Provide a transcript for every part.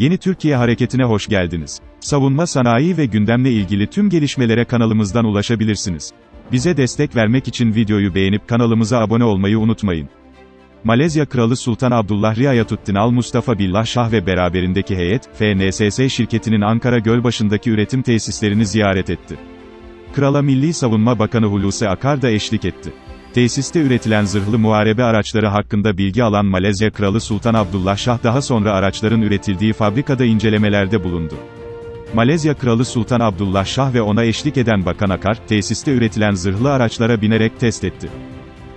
Yeni Türkiye Hareketi'ne hoş geldiniz. Savunma sanayi ve gündemle ilgili tüm gelişmelere kanalımızdan ulaşabilirsiniz. Bize destek vermek için videoyu beğenip kanalımıza abone olmayı unutmayın. Malezya Kralı Sultan Abdullah Riayatuddin Al Mustafa Billah Şah ve beraberindeki heyet, FNSS şirketinin Ankara Gölbaşı'ndaki üretim tesislerini ziyaret etti. Krala Milli Savunma Bakanı Hulusi Akar da eşlik etti. Tesiste üretilen zırhlı muharebe araçları hakkında bilgi alan Malezya Kralı Sultan Abdullah Şah daha sonra araçların üretildiği fabrikada incelemelerde bulundu. Malezya Kralı Sultan Abdullah Şah ve ona eşlik eden Bakan Akar, tesiste üretilen zırhlı araçlara binerek test etti.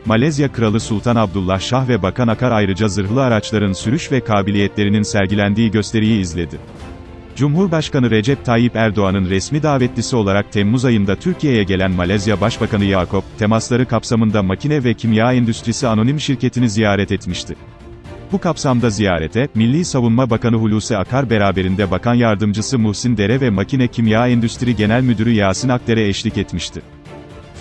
Malezya Kralı Sultan Abdullah Şah ve Bakan Akar ayrıca zırhlı araçların sürüş ve kabiliyetlerinin sergilendiği gösteriyi izledi. Cumhurbaşkanı Recep Tayyip Erdoğan'ın resmi davetlisi olarak Temmuz ayında Türkiye'ye gelen Malezya Başbakanı Yakup, temasları kapsamında makine ve kimya endüstrisi anonim şirketini ziyaret etmişti. Bu kapsamda ziyarete, Milli Savunma Bakanı Hulusi Akar beraberinde Bakan Yardımcısı Muhsin Dere ve Makine Kimya Endüstri Genel Müdürü Yasin Akdere eşlik etmişti.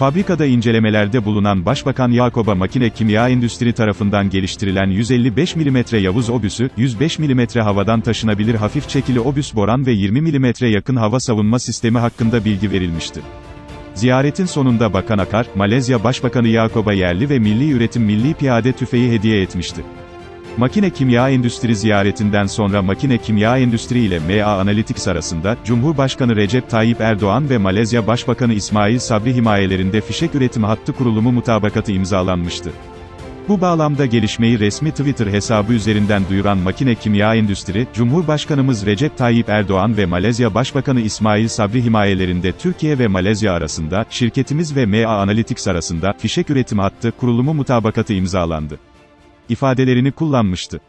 Fabrikada incelemelerde bulunan Başbakan Yakob'a makine kimya endüstri tarafından geliştirilen 155 mm Yavuz obüsü, 105 mm havadan taşınabilir hafif çekili obüs boran ve 20 mm yakın hava savunma sistemi hakkında bilgi verilmişti. Ziyaretin sonunda Bakan Akar, Malezya Başbakanı Yakob'a yerli ve milli üretim milli piyade tüfeği hediye etmişti. Makine kimya endüstri ziyaretinden sonra makine kimya endüstri ile MA Analytics arasında, Cumhurbaşkanı Recep Tayyip Erdoğan ve Malezya Başbakanı İsmail Sabri himayelerinde fişek üretim hattı kurulumu mutabakatı imzalanmıştı. Bu bağlamda gelişmeyi resmi Twitter hesabı üzerinden duyuran Makine Kimya Endüstri, Cumhurbaşkanımız Recep Tayyip Erdoğan ve Malezya Başbakanı İsmail Sabri himayelerinde Türkiye ve Malezya arasında, şirketimiz ve MA Analytics arasında, fişek üretim hattı kurulumu mutabakatı imzalandı ifadelerini kullanmıştı.